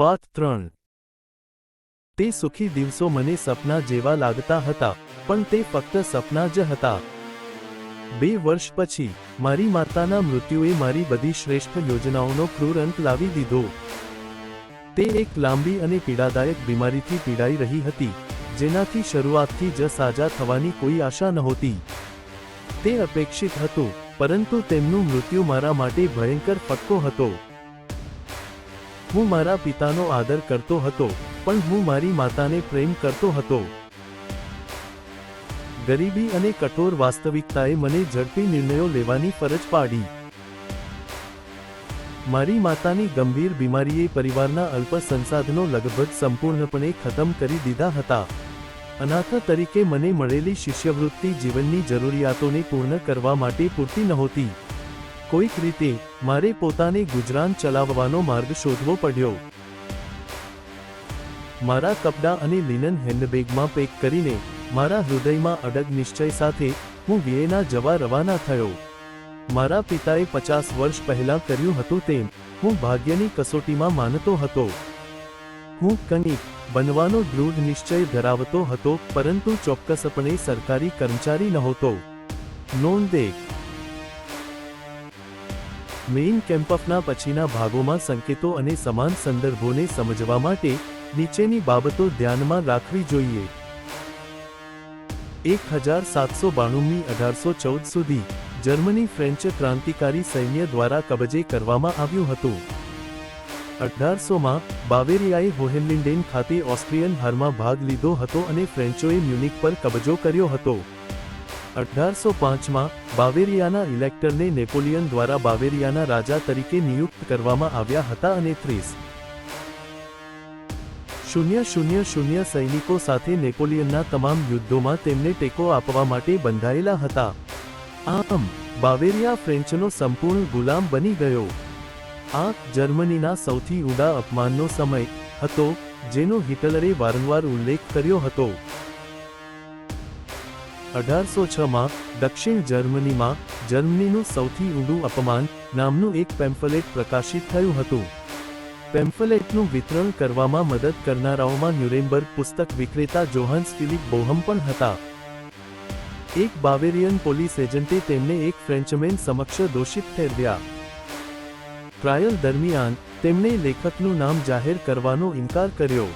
પાઠ ત્રણ. તે સુખી દિવસો મને સપના જેવા લાગતા હતા, પણ તે ફક્ત સપના જ હતા. બે વર્ષ પછી, મારી માતાના મૃત્યુએ મારી બધી શ્રેષ્ઠ યોજનાઓનો ક્રૂર અંત લાવી દીધો. તે એક લાંબી અને પીડાદાયક બીમારીથી પીડાઈ રહી હતી, જેનાથી શરૂઆતથી જ સાજા થવાની કોઈ આશા નહોતી. તે અપેક્ષિત હતું, પરંતુ તેમનું મૃત્યુ મારા માટે ભયંકર ફટકો હતો. હું મારા પિતાનો આદર કરતો હતો, પણ હું મારી માતાને પ્રેમ કરતો હતો. ગરીબી અને કઠોર વાસ્તવિકતાએ મને ઝડપી નિર્ણયો લેવાની ફરજ પાડી. મારી માતાની ગંભીર બીમારીએ પરિવારના અલ્પ સંસાધનો લગભગ સંપૂર્ણપણે ખતમ કરી દીધા હતા. અનાથ તરીકે મને મળેલી શિષ્યવૃત્તિ જીવનની જરૂરિયાતોને પૂર્ણ કરવા માટે પૂરતી નહોતી. કોઈક રીતે મારે પોતાને ગુજરાન ચલાવવાનો માર્ગ શોધવો પડ્યો. મારા કપડાં અને લિનન હેન્ડબેગમાં પેક કરીને મારા હૃદયમાં અડગ નિશ્ચય સાથે હું વિયેના જવા રવાના થયો. મારા પિતાએ પચાસ વર્ષ પહેલા કર્યું હતું તેમ હું ભાગ્યની કસોટીમાં માનતો હતો. હું કંઈક બનવાનો દૃઢ નિશ્ચય ધરાવતો હતો, પરંતુ ચોક્કસપણે સરકારી કર્મચારી નહોતો. નોંધે મેઇન કેમ્પફના પછીના ભાગોમાં સંકેતો અને સમાન સંદર્ભોને સમજવા માટે નીચેની બાબતો ધ્યાનમાં રાખવી જોઈએ. એક હજાર સાતસો બાણુંની અઢારસો ચૌદ સુધી જર્મની ફ્રેન્ચ ક્રાંતિકારી સૈન્ય દ્વારા કબજે કરવામાં આવ્યું હતું. અઢારસોમાં બાવેરિયાએ હોહેનલિન્ડેન ખાતે ઓસ્ટ્રિયન હારમાં ભાગ લીધો હતો અને ફ્રેન્ચોએ મ્યુનિક પર કબજો કર્યો હતો. અઢારસો પાંચમાં બાવેરિયાના ઇલેક્ટરને નેપોલિયન દ્વારા બાવેરિયાના રાજા તરીકે નિયુક્ત કરવામાં આવ્યા હતા અને ત્રીસ શૂન્ય શૂન્ય શૂન્ય સૈનિકો સાથે નેપોલિયનના તમામ યુદ્ધોમાં તેમને ટેકો આપવા માટે બંધાયેલા હતા. આમ, બાવેરિયા ફ્રેન્ચનો સંપૂર્ણ ગુલામ બની ગયો. આ જર્મનીના સૌથી ઊંડા અપમાનનો સમય હતો, જેનો હિટલરે વારંવાર ઉલ્લેખ કર્યો હતો. અઢારસો છમાં દક્ષિણ જર્મનીમાં જર્મનીનું સૌથી ઊંડું અપમાન નામનું એક પેમ્ફલેટ પ્રકાશિત થયું હતું. પેમ્ફલેટનું વિતરણ કરવામાં મદદ કરનારાઓમાં ન્યુરેમ્બર્ગ પુસ્તક વિક્રેતા જોહન્સ ફિલિપ બોહમ પણ હતા. એક બાવેરિયન પોલીસ એજન્ટે તેમને એક ફ્રેન્ચમેન સમક્ષ દોષિત ઠેરવ્યા. ટ્રાયલ દરમિયાન તેમણે લેખકનું નામ જાહેર કરવાનો ઇનકાર કર્યો.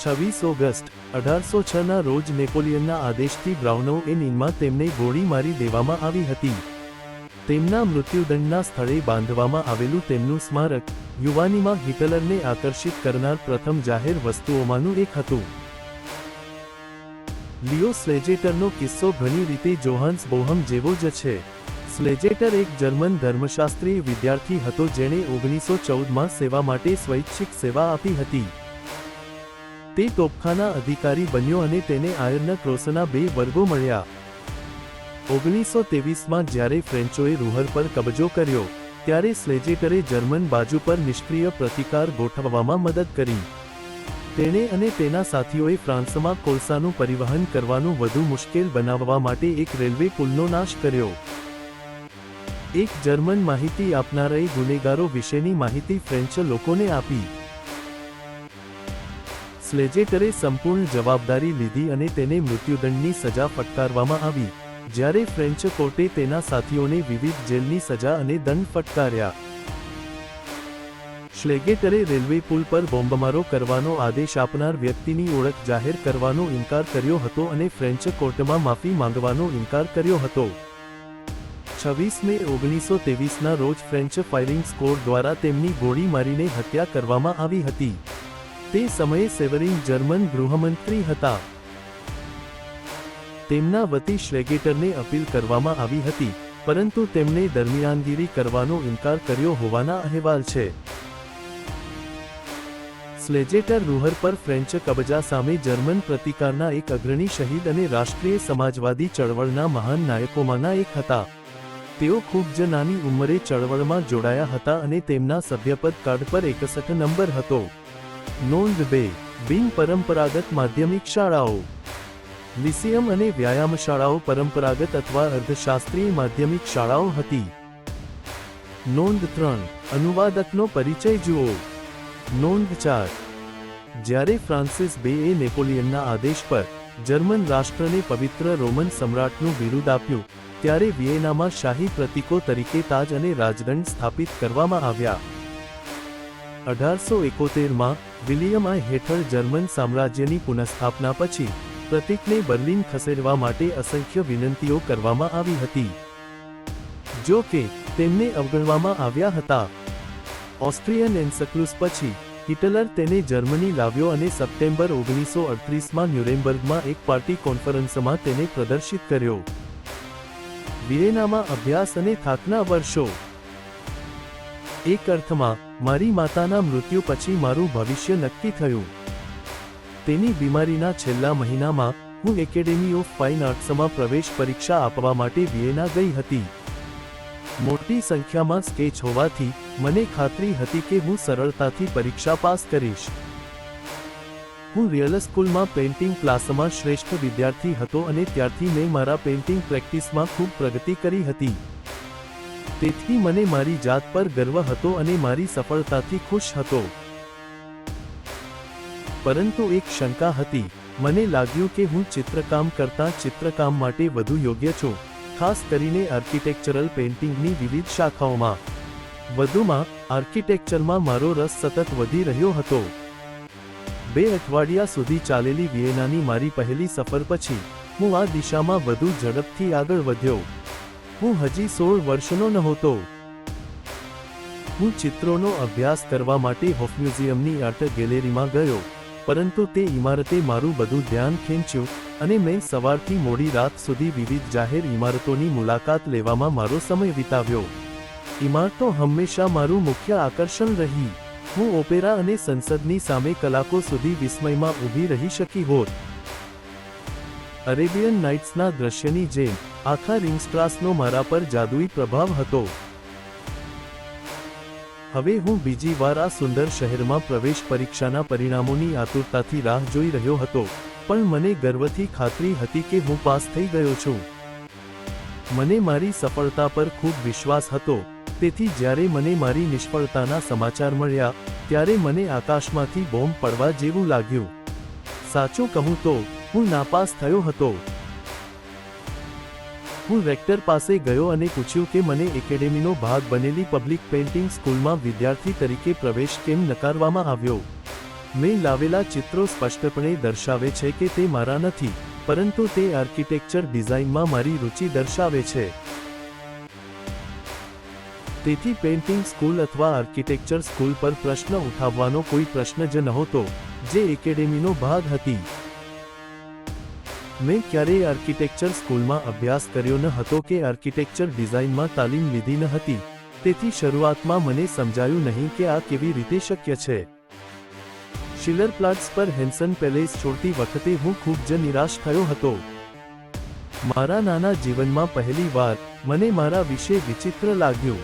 છવ્વીસ ઓગસ્ટ અઢારસો છના રોજ નેપોલિયનના આદેશથી બ્રાઉનો એ નીનમાં તેમને ગોળી મારી દેવામાં આવી હતી. તેમના મૃત્યુદંડના સ્થળે બાંધવામાં આવેલું તેમનું સ્મારક યુવાનીમાં હિટલરને આકર્ષિત કરનાર પ્રથમ જાહેર વસ્તુઓમાંનું એક હતું. લિયો સ્લેજેટરનો કિસ્સો ઘણી રીતે જોહાન્સ બોહમ જેવો જ છે. સ્લેજેટર એક જર્મન ધર્મશાસ્ત્રીય વિદ્યાર્થી હતો જેણે ઓગણીસો ચૌદમાં સેવા માટે સ્વૈચ્છિક સેવા આપી હતી. તે તોપખાના અધિકારી બન્યો અને તેને આયર્ન ક્રોસના બે વર્ગો મળ્યા. ઓગણીસો તેવીસમાં જ્યારે ફ્રેન્ચોએ રૂહર પર કબજો કર્યો, ત્યારે સ્લેજેટરે જર્મન બાજુ પર નિષ્ક્રિય પ્રતિકાર ગોઠવવામાં મદદ કરી. તેણે અને તેના સાથીઓએ ફ્રાન્સમાં કોલસાનું પરિવહન કરવાનું વધુ મુશ્કેલ બનાવવા માટે એક રેલવે પુલનો નાશ કર્યો. એક જર્મન માહિતી આપનારાએ ગુનેગારો વિશેની માહિતી ફ્રેન્ચ લોકોને આપી. સ્લેજેટરે સંપૂર્ણ જવાબદારી લીધી અને તેને મૃત્યુદંડની સજા ફટકારવામાં આવી. જ્યારે ફ્રેન્ચ કોર્ટે તેના સાથીઓને વિવિધ જેલની સજા અને દંડ ફટકાર્યા. શ્લેગેટરે રેલવે પુલ પર બોમ્બમારો કરવાનો આદેશ આપનાર વ્યક્તિની ઓળખ જાહેર કરવાનો ઇનકાર કર્યો હતો અને ફ્રેન્ચ કોર્ટમાં માફી માંગવાનો ઇનકાર કર્યો હતો. છવ્વીસ મે ઓગણીસો તેવીસના રોજ ફ્રેન્ચ ફાયરિંગ સ્કોર દ્વારા તેમની ગોળી મારીને હત્યા કરવામાં આવી હતી. તે સમયે સેવરિન જર્મન ગૃહમંત્રી હતા. તેમના વતી શ્રેગેટરને અપીલ કરવામાં આવી હતી, પરંતુ તેમણે દરમિયાનગીરી કરવાનો ઇનકાર કર્યો હોવાના અહેવાલ છે. સ્લેજેટર રૂહર પર ફ્રેન્ચ કબજા સામે જર્મન પ્રતિકારના એક અગ્રણી શહીદ અને રાષ્ટ્રીય સમાજવાદી ચળવળના મહાન નાયકોમાંના એક હતા. તેઓ ખૂબ જ નાની ઉંમરે ચળવળમાં જોડાયા હતા અને તેમના સભ્યપદ કાર્ડ પર એકસઠ નંબર હતો. નોંધ બે, બિન પરંપરાગત માધ્યમિક શાળાઓ. લિસિયમ અને વ્યાયામ શાળાઓ પરંપરાગત અથવા અર્ધશાસ્ત્રીય માધ્યમિક શાળાઓ હતી. નોંધ ત્રણ, અનુવાદકનો પરિચય જુઓ. નોંધ ચાર, જ્યારે ફ્રાન્સિસ બેએ નેપોલિયનના આદેશ પર જર્મન રાષ્ટ્રને પવિત્ર રોમન સમ્રાટનું બિરુદ આપ્યું, ત્યારે વિયેનામાં શાહી પ્રતીકો તરીકે તાજ અને રાજદંડ સ્થાપિત કરવામાં આવ્યા. અઢારસો એકોતેરમાં વિલિયમ આ હેઠળ જર્મન સામ્રાજ્યની પુનઃસ્થાપના પછી પ્રતિકને બર્લિન ખસેડવા માટે અસંખ્ય વિનંતીઓ કરવામાં આવી હતી. જો કે, તેમને અવગણવામાં આવ્યા હતા. ઓસ્ટ્રિયન એન્સક્લુસ પછી, હિટલર તેને જર્મની લાવ્યો અને સપ્ટેમ્બર ઓગણીસો અડત્રીસમાં ન્યુરેમ્બર્ગમાં એક પાર્ટી કોન્ફરન્સમાં તેને પ્રદર્શિત કર્યો. વિયેનામાં અભ્યાસ અને થાકના વર્ષો. એક અર્થમાં મારી માતાના મૃત્યુ પછી મારું ભવિષ્ય નક્કી થયું. તેની બીમારીના છેલ્લા મહિનામાં, હું એકેડેમી ઓફ ફાઇન આર્ટ્સમાં પ્રવેશ પરીક્ષા આપવા માટે વિયેના ગઈ હતી. મોટી સંખ્યામાં સ્કેચ હોવાથી, મને ખાતરી હતી કે હું સરળતાથી પરીક્ષા પાસ કરીશ. હું રિયલ સ્કૂલમાં પેઇન્ટિંગ ક્લાસમાં શ્રેષ્ઠ વિદ્યાર્થી હતો અને ત્યારથી મેં મારા પેઇન્ટિંગ પ્રેક્ટિસમાં ખૂબ પ્રગતિ કરી હતી. તેથી મને મારી જાત પર ગર્વ હતો અને મારી સફળતાથી ખુશ હતો. પરંતુ એક શંકા હતી. મને લાગ્યું કે હું ચિત્રકામ કરતાં ચિત્રકામ માટે વધુ યોગ્ય છું, ખાસ કરીને આર્કિટેક્ચરલ પેઇન્ટિંગની વિવિધ શાખાઓમાં. વધુમાં, આર્કિટેક્ચરમાં મારો રસ સતત વધી રહ્યો હતો. બે અઠવાડિયા સુધી ચાલેલી વિયેનાની મારી પહેલી સફર પછી, હું આ દિશામાં વધુ ઝડપથી આગળ વધ્યો. હું હજી સોળ વર્ષનો નહોતો. હું ચિત્રોનો અભ્યાસ કરવા માટે હોફ મ્યુઝિયમની આર્ટ ગેલેરીમાં ગયો, પરંતુ તે ઇમારતે મારું બધું ધ્યાન ખેંચ્યું અને મેં સવારથી મોડી રાત સુધી વિવિધ જાહેર ઇમારતોની મુલાકાત લેવામાં મારો સમય વિતાવ્યો. ઇમારતો હંમેશા મારું મુખ્ય આકર્ષણ રહી. હું ઓપેરા અને સંસદની સામે કલાકો સુધી વિસ્મયમાં ઊભી રહી શકી હોત. અરેબિયન નાઇટ્સના દ્રશ્યની જેમ, આખા રિંગસ્ટ્રાસનો મારા પર જાદુઈ પ્રભાવ હતો. હવે હું બીજી વાર આ સુંદર શહેરમાં પ્રવેશ પરીક્ષાના પરિણામોની આતુરતાથી રાહ જોઈ રહ્યો હતો, પણ મને ગર્વથી ખાતરી હતી કે હું પાસ થઈ ગયો છું. મને મારી સફળતા પર ખૂબ વિશ્વાસ હતો, તેથી જ્યારે મને મારી નિષ્ફળતાના સમાચાર મળ્યા, ત્યારે મને આકાશમાંથી બોમ્બ પડવા જેવું લાગ્યું. સાચું કહું તો હું નાપાસ થયો હતો. હું રેક્ટર પાસે ગયો અને પૂછ્યું કે મને એકેડેમીનો ભાગ બનેલી પબ્લિક પેઇન્ટિંગ સ્કૂલમાં વિદ્યાર્થી તરીકે પ્રવેશ કેમ નકારવામાં આવ્યો? મેં લાવેલા ચિત્રો સ્પષ્ટપણે દર્શાવે છે કે તે મારા નથી, પરંતુ તે આર્કિટેક્ચર ડિઝાઇનમાં મારી રુચિ દર્શાવે છે. તેથી પેઇન્ટિંગ સ્કૂલ અથવા આર્કિટેક્ચર સ્કૂલ પર પ્રશ્ન ઉઠાવવાનો કોઈ પ્રશ્ન જ નહોતો, જે એકેડેમીનો ભાગ હતી. મેં ક્યારેય આર્કિટેક્ચર સ્કૂલમાં અભ્યાસ કર્યો ન હતો કે આર્કિટેક્ચર ડિઝાઇનમાં તાલીમ લીધી ન હતી. તેથી શરૂઆતમાં મને સમજાયું નહીં કે આ કેવી રીતે શક્ય છે. શિલર પ્લાટ્સ પર હેન્સન પેલેસ છોડતી વખતે હું ખૂબ જ નિરાશ થયો હતો. મારા નાના જીવનમાં પહેલી વાર મને મારા વિશે વિચિત્ર લાગ્યું.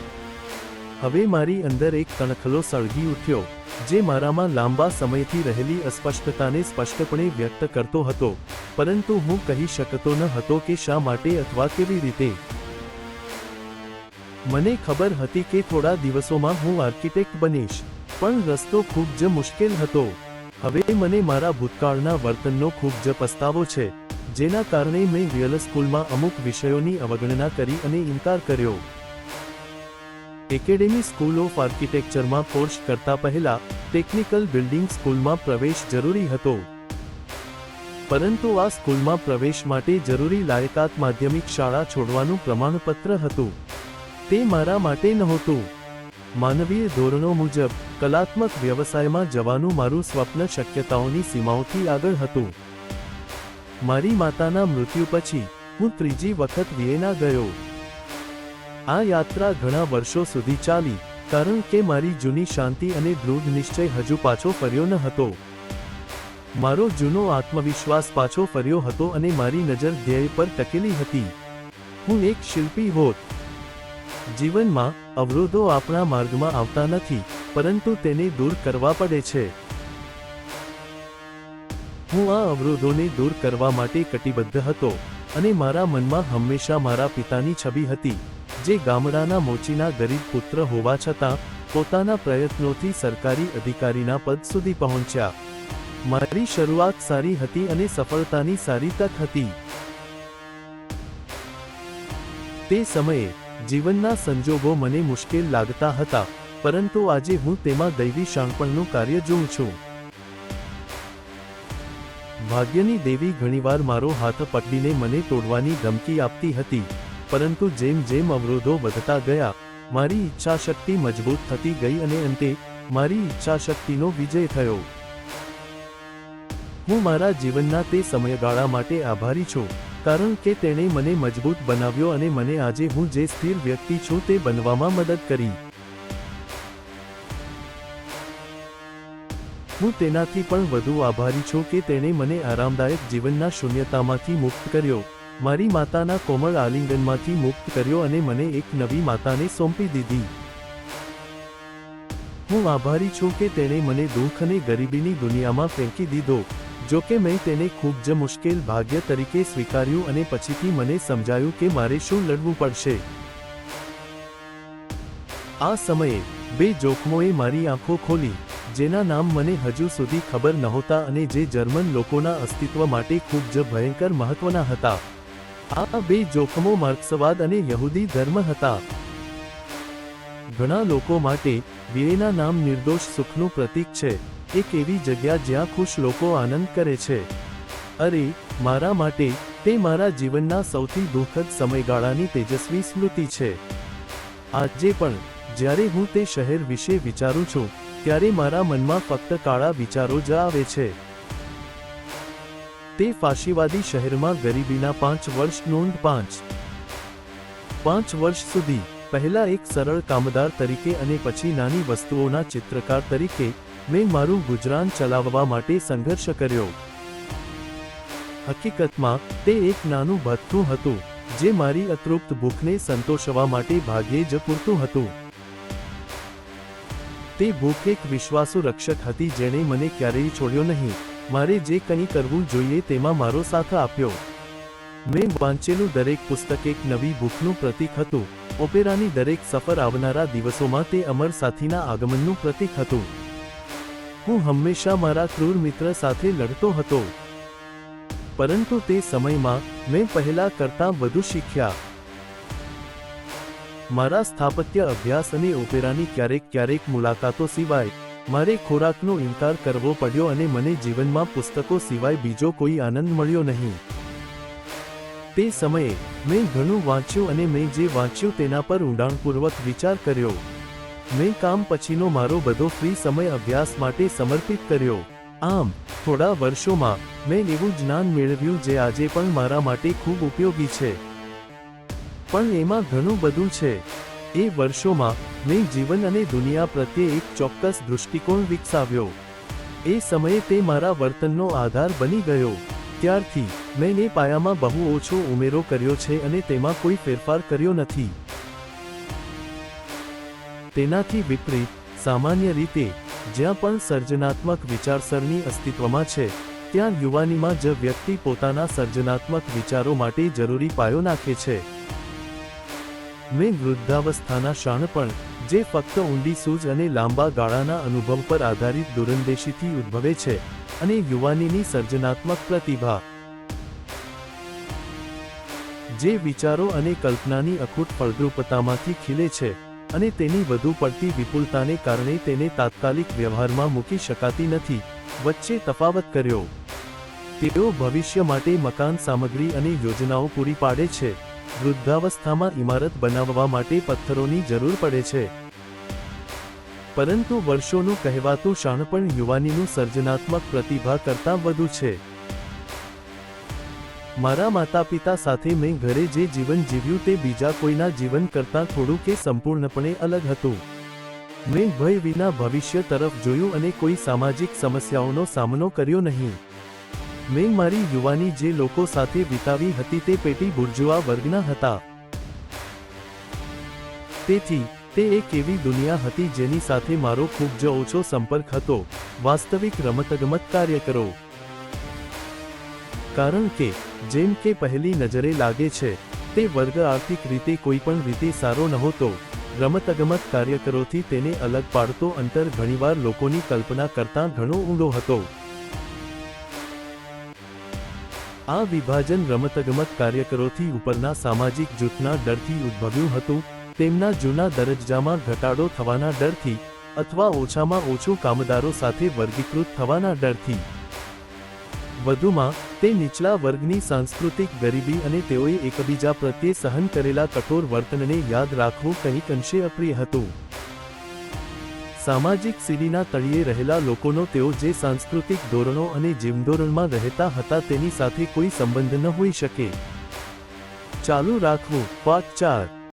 હવે મારી અંદર એક તણખલો સળગી ઉઠ્યો. જે મારામાં લાંબા સમયથી રહેલી અસ્પષ્ટતાને સ્પષ્ટપણે વ્યક્ત કરતો હતો. પરંતુ હું કહી શકતો ન હતો કે શા માટે અથવા કેવી રીતે. મને ખબર હતી કે થોડા દિવસોમાં હું આર્કિટેક્ટ બનીશ, પણ રસ્તો ખૂબ જ મુશ્કેલ હતો. હવે મને મારા ભૂતકાળના વર્તનનો ખૂબ જ પસ્તાવો છે, જેના કારણે મેં રિયલ સ્કૂલમાં અમુક વિષયોની અવગણના કરી અને ઇનકાર કર્યો. એકેડેમી સ્કૂલ ઓફ આર્કિટેક્ચરમાં કોર્સ કરતા પહેલા ટેકનિકલ બિલ્ડિંગ સ્કૂલમાં પ્રવેશ જરૂરી હતો. પરંતુ આ સ્કૂલમાં પ્રવેશ માટે જરૂરી લાયકાત માધ્યમિક શાળા છોડવાનું પ્રમાણપત્ર હતું. તે મારા માટે નહોતું. માનવીય ધોરણો મુજબ, કલાત્મક વ્યવસાયમાં જવાનું મારું સ્વપ્ન શક્યતાઓની સીમાઓથી આગળ હતું. મારી માતાના મૃત્યુ પછી, હું ત્રીજી વખત વિયેના ગયો. આ યાત્રા ઘણા વર્ષો સુધી ચાલી, કારણ કે મારી જૂની શાંતિ અને દૃઢ નિશ્ચય હજુ પાછો ફર્યો ન હતો. મારો જૂનો આત્મવિશ્વાસ પાછો ફર્યો હતો અને મારી નજર ધ્યેય પર ટકેલી હતી. હું એક શિલ્પી હોત. જીવનમાં, અવરોધો આપણા માર્ગમાં આવતા નથી, પરંતુ તેને દૂર કરવા પડે છે. હું આ અવરોધોને દૂર કરવા માટે કટિબદ્ધ હતો, અને મારા મનમાં હંમેશા મારા પિતાની છબી હતી. જે ગામડાના મોચીના ગરીબ પુત્ર હોવા છતાં પોતાના પ્રયત્નોથી સરકારી અધિકારીના પદ સુધી પહોંચ્યા. મારી શરૂઆત સારી હતી અને સફળતાની સારી તક હતી. તે સમયે જીવનના સંજોગો મને મુશ્કેલ લાગતા હતા, પરંતુ આજે હું તેમાં દૈવી શાણપણનું કાર્ય જોઉં છું. ભાગ્યની દેવી ઘણીવાર મારો હાથ પકડીને મને તોડવાની ધમકી આપતી હતી. પરંતુ જેમ જેમ અવરોધો વધતા ગયા, મારી ઈચ્છાશક્તિ મજબૂત થતી ગઈ અને અંતે મારી ઈચ્છાશક્તિનો વિજય થયો. હું મારા જીવનના તે સમયગાળા માટે આભારી છું, કારણ કે તેણે મને મજબૂત બનાવ્યો અને મને આજે હું જે સ્થિર વ્યક્તિ છું તે બનવામાં મદદ કરી. હું તેનાથી પણ વધુ આભારી છું કે તેણે મને આરામદાયક જીવનના શૂન્યતામાંથી મુક્ત કર્યો. મારી માતાના કોમળ આલિંગનમાંથી મુક્ત કર્યો અને મને એક નવી માતાને સોંપી દીધી. હું આભારી છું કે તેણે મને દુઃખ અને ગરીબીની દુનિયામાં ફેંકી દીધો, જો કે મેં તેને ખૂબ જ મુશ્કેલ ભાગ્ય તરીકે સ્વીકાર્યું અને પછીથી મને સમજાયું કે મારે શું લડવું પડશે. આ સમયે, બે જોખમોએ મારી આંખો ખોલી, જેના નામ મને હજુ સુધી ખબર નહોતા અને જે જર્મન લોકોના અસ્તિત્વ માટે ખૂબ જ ભયંકર મહત્વના હતા. આ બે જોખમો માર્ક્સવાદ અને યહૂદી ધર્મ હતા. ઘણા લોકો માટે વિયેના નામ નિર્દોષ સુખનું પ્રતીક છે. એક એવી જગ્યા જ્યાં ખુશ લોકો આનંદ કરે છે. અરે, મારા માટે તે મારા જીવનના સૌથી દુઃખદ સમયગાળાની તેજસ્વી સ્મૃતિ છે. આજે પણ, જ્યારે હું તે શહેર વિશે વિચારું છું, ત્યારે મારા મનમાં ફક્ત કાળા વિચારો જ આવે છે. તે ફાશીવાદી શહેરમાં ગરીબીના પાંચ વર્ષ નોંધ પાંચ. પાંચ વર્ષ સુધી, પહેલા એક સરળ કામદાર તરીકે અને પછી નાની વસ્તુઓના ચિત્રકાર તરીકે, મેં મારું ગુજરાન ચલાવવા માટે સંઘર્ષ કર્યો. હકીકતમાં, તે એક નાનું ભથ્થું હતું, જે મારી અતૃપ્ત ભૂખને સંતોષવા માટે ભાગ્યે જ પૂરતું હતું. તે ભૂખ એક વિશ્વાસુ રક્ષક હતી જેણે મને ક્યારેય છોડ્યો નહીં. મારે જે કંઈ કરવું જોઈએ તેમાં મારો સાથ આપ્યો. મેં વાંચેલું દરેક પુસ્તક એક નવી ભૂખનું પ્રતીક હતું. ઓપેરાની દરેક સફર આવનારા દિવસોમાં તે અમર સાથીના આગમનનું પ્રતીક હતું. હું હંમેશા મારા ક્રૂર મિત્ર સાથે લડતો હતો. પરંતુ તે સમયમાં મેં પહેલા કરતાં વધુ શીખ્યા. મારા સ્થાપત્ય અભ્યાસ અને ઓપેરાની ક્યારેક ક્યારેક મુલાકાતો સિવાય મારે ખોરાકનો ઇનકાર કરવો પડ્યો અને મને જીવનમાં પુસ્તકો સિવાય બીજો કોઈ આનંદ મળ્યો નહીં. તે સમયે, મેં ઘણું વાંચ્યું અને મેં જે વાંચ્યું તેના પર ઊંડાણપૂર્વક વિચાર કર્યો. મેં કામ પછીનો મારો બધો ફ્રી સમય અભ્યાસ માટે સમર્પિત કર્યો. આમ, થોડા વર્ષોમાં, મેં એવું જ્ઞાન મેળવ્યું જે આજે પણ મારા માટે ખૂબ ઉપયોગી છે. પણ એમાં ઘણું બધું છે. એ વર્ષોમાં મેં જીવન અને દુનિયા પ્રત્યે એક ચોક્કસ દૃષ્ટિકોણ વિકસાવ્યો. એ સમયે તે મારા વર્તનનો આધાર બની ગયો. ત્યારથી મેં એ પાયામાં બહુ ઓછો ઉમેરો કર્યો છે અને તેમાં કોઈ ફેરફાર કર્યો નથી. તેનાથી વિપરીત, સામાન્ય રીતે, જ્યાં પણ સર્જનાત્મક વિચારસરણી અસ્તિત્વમાં છે, ત્યાં યુવાનીમાં જ વ્યક્તિ પોતાના સર્જનાત્મક વિચારો માટે જરૂરી પાયો નાખે છે. મેં વૃદ્ધાવસ્થાના શાણપણ જે ફક્ત ઊંડી સૂઝ અને લાંબા ગાળાના અનુભવ પર આધારિત દુરંદેશીથી ઉદ્ભવે છે, અને યુવાનીની સર્જનાત્મક પ્રતિભા. જે વિચારો અને કલ્પનાની અખૂટ ફળદ્રુપતામાંથી ખીલે છે, અને તેની વધુ પડતી વિપુલતાને કારણે તેને તાત્કાલિક વ્યવહારમાં મૂકી શકાતી નથી, વચ્ચે તફાવત કર્યો. તેઓ ભવિષ્ય માટે મકાન સામગ્રી અને યોજનાઓ પૂરી પાડે છે. વૃદ્ધાવસ્થામાં ઇમારત બનાવવા માટે પથ્થરોની જરૂર પડે છે. પરંતુ વર્ષોનું કહેવાતું શાણપણ યુવાનીનું સર્જનાત્મક પ્રતિભા કરતાં વધુ છે. મારા માતા પિતા સાથે મેં ઘરે જે જીવન જીવ્યું તે બીજા કોઈના જીવન કરતાં થોડું કે સંપૂર્ણપણે અલગ હતું. મેં ભય વિના ભવિષ્ય તરફ જોયું અને કોઈ સામાજિક સમસ્યાઓનો સામનો કર્યો નહીં. મેં મારી યુવાની જે લોકો સાથે વિતાવી હતી તે પેટી બુર્જુઆ વર્ગના હતા. તેથી, તે એક એવી દુનિયા હતી જેની સાથે મારો ખૂબ જ ઓછો સંપર્ક હતો. વાસ્તવિક રમતગમત કાર્યકરો કારણ કે, જેમ કે પહેલી નજરે લાગે છે, તે વર્ગ આર્થિક રીતે કોઈ પણ રીતે સારો નહોતો. રમતગમત કાર્યકરોથી તેને અલગ પાડતો અંતર ઘણીવાર લોકોની કલ્પના કરતાં ઘણો ઊંડો હતો. આ વિભાજન રમતગમત કાર્યકરોથી ઉપરના સામાજિક જૂથના ડરથી ઉદ્ભવ્યું હતું. તેમના જૂના દરજ્જામાં ઘટાડો થવાના ડરથી અથવા ઓછામાં ઓછું કામદારો સાથે વર્ગીકૃત થવાના ડરથી. વધુમાં, તે નીચલા વર્ગની સાંસ્કૃતિક ગરીબી અને તેઓએ એકબીજા પ્રત્યે સહન કરેલા કઠોર વર્તનને યાદ રાખવું કંઈક અંશે અપ્રિય હતું. સામાજિક સીડીના તળિયે રહેલા લોકોનો તેઓ જે સાંસ્કૃતિક ધોરણો અને જીવધોરણમાં રહેતા હતા તેની સાથે કોઈ સંબંધ ન હોઈ શકે. ચાલુ રાખવું. પાઠ ચાર.